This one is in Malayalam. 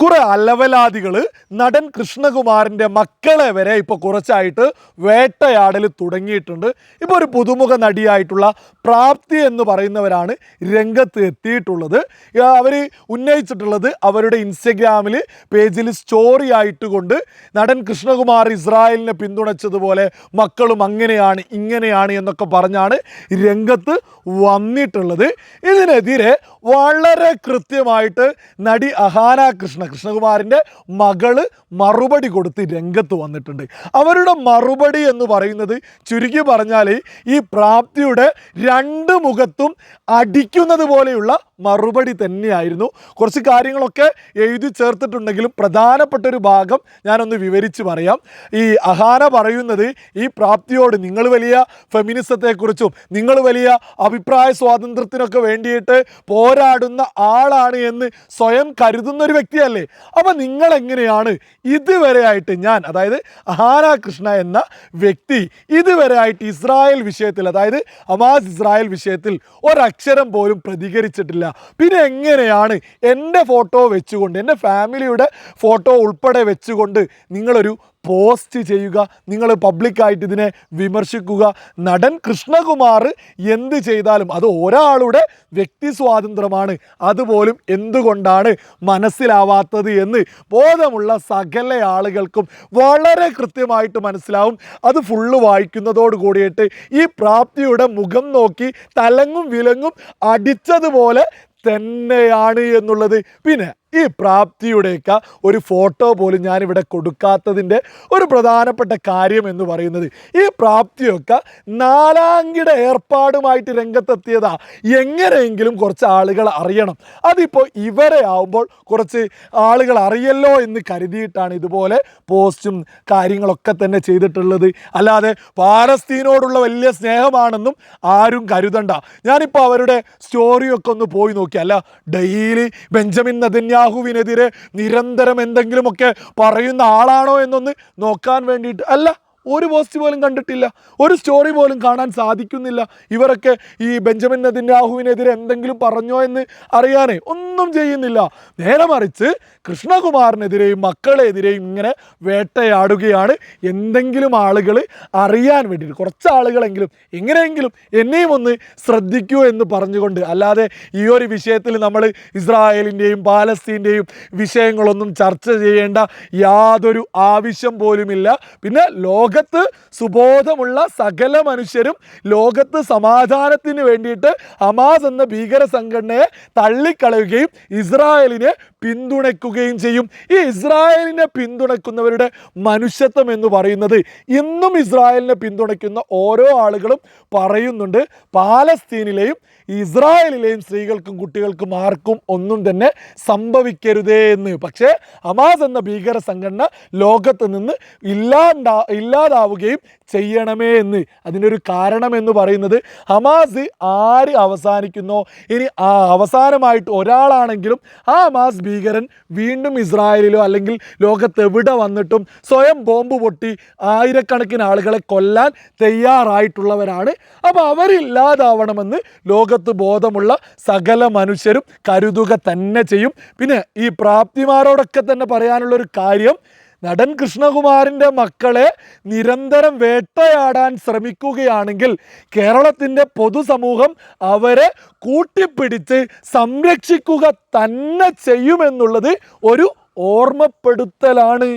കുറെ അലവലാദികൾ നടൻ കൃഷ്ണകുമാറിന്റെ മക്കളെ വരെ ഇപ്പോൾ കുറച്ചായിട്ട് വേട്ടയാടൽ തുടങ്ങിയിട്ടുണ്ട്. ഇപ്പോൾ ഒരു പുതുമുഖ നടിയായിട്ടുള്ള പ്രാപ്തി എന്ന് പറയുന്നവരാണ് രംഗത്ത് എത്തിയിട്ടുള്ളത്. അവർ ഉന്നയിച്ചിട്ടുള്ളത് അവരുടെ ഇൻസ്റ്റഗ്രാമിൽ പേജിൽ സ്റ്റോറി ആയിട്ട് കൊണ്ട് നടൻ കൃഷ്ണകുമാർ ഇസ്രായേലിനെ പിന്തുണച്ചതുപോലെ മക്കളും അങ്ങനെയാണ് ഇങ്ങനെയാണ് എന്നൊക്കെ പറഞ്ഞാണ് രംഗത്ത് വന്നിട്ടുള്ളത്. ഇതിനെതിരെ വളരെ കൃത്യമായിട്ട് നടി അഹാന കൃഷ്ണ കൃഷ്ണകുമാറിന്റെ മകൾ മറുപടി കൊടുത്ത് രംഗത്ത് വന്നിട്ടുണ്ട്. അവരുടെ മറുപടി എന്ന് പറയുന്നത് ചുരുക്കി പറഞ്ഞാൽ ഈ പ്രാപ്തിയുടെ രണ്ട് മുഖത്തും അടിക്കുന്നത് പോലെയുള്ള മറുപടി തന്നെയായിരുന്നു. കുറച്ച് കാര്യങ്ങളൊക്കെ എഴുതി ചേർത്തിട്ടുണ്ടെങ്കിലും പ്രധാനപ്പെട്ട ഒരു ഭാഗം ഞാനൊന്ന് വിവരിച്ച് പറയാം. ഈ അഹാന പറയുന്നത് ഈ പ്രാപ്തിയോട് നിങ്ങൾ വലിയ ഫെമിനിസത്തെക്കുറിച്ചും നിങ്ങൾ വലിയ അഭിപ്രായ സ്വാതന്ത്ര്യത്തിനൊക്കെ വേണ്ടിയിട്ട് പോരാടുന്ന ആളാണ് എന്ന് സ്വയം കരുതുന്ന ഒരു വ്യക്തിയല്ലേ? അപ്പം നിങ്ങൾ എങ്ങനെയാണ് ഇതുവരെ ആയിട്ട് ഞാൻ അതായത് അഹാന കൃഷ്ണ എന്ന വ്യക്തി ഇതുവരെ ആയിട്ട് ഇസ്രായേൽ വിഷയത്തിൽ അതായത് അമാസ് ഇസ്രായേൽ വിഷയത്തിൽ ഒരക്ഷരം പോലും പ്രതികരിച്ചിട്ടില്ല പിന്നെ എങ്ങനെയാണ് എന്റെ ഫോട്ടോ വെച്ചുകൊണ്ട് എന്റെ ഫാമിലിയുടെ ഫോട്ടോ ഉൾപ്പെടെ വെച്ചുകൊണ്ട് നിങ്ങളൊരു പോസ്റ്റ് ചെയ്യുക നിങ്ങൾ പബ്ലിക്കായിട്ട് ഇതിനെ വിമർശിക്കുക. നടൻ കൃഷ്ണകുമാർ എന്ത് ചെയ്താലും അത് ഒരാളുടെ വ്യക്തി സ്വാതന്ത്ര്യമാണ്. അതുപോലും എന്തുകൊണ്ടാണ് മനസ്സിലാവാത്തത് എന്ന് ബോധമുള്ള സകല ആളുകൾക്കും വളരെ കൃത്യമായിട്ട് മനസ്സിലാവും. അത് ഫുള്ള് വായിക്കുന്നതോട് കൂടിയിട്ട് ഈ പ്രാപ്തിയുടെ മുഖം നോക്കി തലങ്ങും വിലങ്ങും അടിച്ചതുപോലെ തന്നെയാണ് എന്നുള്ളത്. പിന്നെ ഈ പ്രാപ്തിയുടെയൊക്കെ ഒരു ഫോട്ടോ പോലും ഞാനിവിടെ കൊടുക്കാത്തതിന്റെ ഒരു പ്രധാനപ്പെട്ട കാര്യം എന്ന് പറയുന്നത് ഈ പ്രാപ്തിയൊക്കെ നാലാങ്കിട ഏർപ്പാടുമായിട്ട് രംഗത്തെത്തിയതാ. എങ്ങനെയെങ്കിലും കുറച്ച് ആളുകൾ അറിയണം. അതിപ്പോൾ ഇവരെ ആവുമ്പോൾ കുറച്ച് ആളുകൾ അറിയല്ലോ എന്ന് കരുതിയിട്ടാണ് ഇതുപോലെ പോസ്റ്റും കാര്യങ്ങളൊക്കെ തന്നെ ചെയ്തിട്ടുള്ളത്. അല്ലാതെ പാലസ്തീനോടുള്ള വലിയ സ്നേഹമാണെന്നും ആരും കരുതണ്ട. ഞാനിപ്പോൾ അവരുടെ സ്റ്റോറിയൊക്കെ ഒന്ന് പോയി നോക്കി. അല്ല ഡെയിലി ബെഞ്ചമിൻ നദന്യാഹുവിനെതിരെ നിരന്തരം എന്തെങ്കിലുമൊക്കെ പറയുന്ന ആളാണോ എന്നൊന്ന് നോക്കാൻ വേണ്ടിയിട്ട് അല്ല ഒരു പോസ്റ്റ് പോലും കണ്ടിട്ടില്ല. ഒരു സ്റ്റോറി പോലും കാണാൻ സാധിക്കുന്നില്ല. ഇവരൊക്കെ ഈ ബെഞ്ചമിൻ നദിന്യാഹുവിനെതിരെ എന്തെങ്കിലും പറഞ്ഞോ എന്ന് അറിയാനേ ഒന്നും ചെയ്യുന്നില്ല. നേരെ മറിച്ച് കൃഷ്ണകുമാറിനെതിരെയും മക്കളെതിരെയും ഇങ്ങനെ വേട്ടയാടുകയാണ് എന്തെങ്കിലും ആളുകൾ അറിയാൻ വേണ്ടിയിട്ട്. കുറച്ച് ആളുകളെങ്കിലും എങ്ങനെയെങ്കിലും എന്നെയും ഒന്ന് ശ്രദ്ധിക്കൂ എന്ന് പറഞ്ഞുകൊണ്ട്. അല്ലാതെ ഈ ഒരു വിഷയത്തിൽ നമ്മൾ ഇസ്രായേലിന്റെയും പാലസ്തീന്റെയും വിഷയങ്ങളൊന്നും ചർച്ച ചെയ്യേണ്ട യാതൊരു ആവശ്യം പോലുമില്ല. പിന്നെ ലോകത്ത് സുബോധമുള്ള സകല മനുഷ്യരും ലോകത്ത് സമാധാനത്തിന് വേണ്ടിയിട്ട് ഹമാസ് എന്ന ഭീകര സംഘടനയെ തള്ളിക്കളയുകയും ഇസ്രായേലിനെ പിന്തുണയ്ക്കുകയും ചെയ്യും. ഈ ഇസ്രായേലിനെ പിന്തുണയ്ക്കുന്നവരുടെ മനുഷ്യത്വം എന്ന് പറയുന്നത് ഇന്നും ഇസ്രായേലിനെ പിന്തുണയ്ക്കുന്ന ഓരോ ആളുകളും പറയുന്നുണ്ട്. പാലസ്തീനിലെയും ഇസ്രായേലിലെയും സ്ത്രീകൾക്കും കുട്ടികൾക്കും ആർക്കും ഒന്നും തന്നെ സംഭവിക്കരുതേ എന്ന് പക്ഷേ ഹമാസ് എന്ന ഭീകര സംഘടന ലോകത്ത് നിന്ന് ഇല്ലാണ്ടാ ഇല്ലാതാവുകയും ചെയ്യണമേ എന്ന്. അതിനൊരു കാരണം എന്ന് പറയുന്നത് ഹമാസ് ആര് അവസാനിക്കുന്നോ? ഇനി ആ അവസാനമായിട്ട് ഒരാളാണെങ്കിലും ആ ഹമാസ് ഭീകരൻ വീണ്ടും ഇസ്രായേലിലോ അല്ലെങ്കിൽ ലോകത്തെവിടെ വന്നിട്ടും സ്വയം ബോംബ് പൊട്ടി ആയിരക്കണക്കിന് ആളുകളെ കൊല്ലാൻ തയ്യാറായിട്ടുള്ളവരാണ്. അപ്പോൾ അവരില്ലാതാവണമെന്ന് ലോകത്ത് ബോധമുള്ള സകല മനുഷ്യരും കരുതുക തന്നെ ചെയ്യും. പിന്നെ ഈ പ്രാപ്തിമാരോടൊക്കെ തന്നെ പറയാനുള്ളൊരു കാര്യം നടൻ കൃഷ്ണകുമാറിന്റെ മക്കളെ നിരന്തരം വേട്ടയാടാൻ ശ്രമിക്കുകയാണെങ്കിൽ കേരളത്തിന്റെ പൊതുസമൂഹം അവരെ കൂട്ടിപ്പിടിച്ച് സംരക്ഷിക്കുക തന്നെ ചെയ്യുമെന്നുള്ളത് ഒരു ഓർമ്മപ്പെടുത്തലാണ്.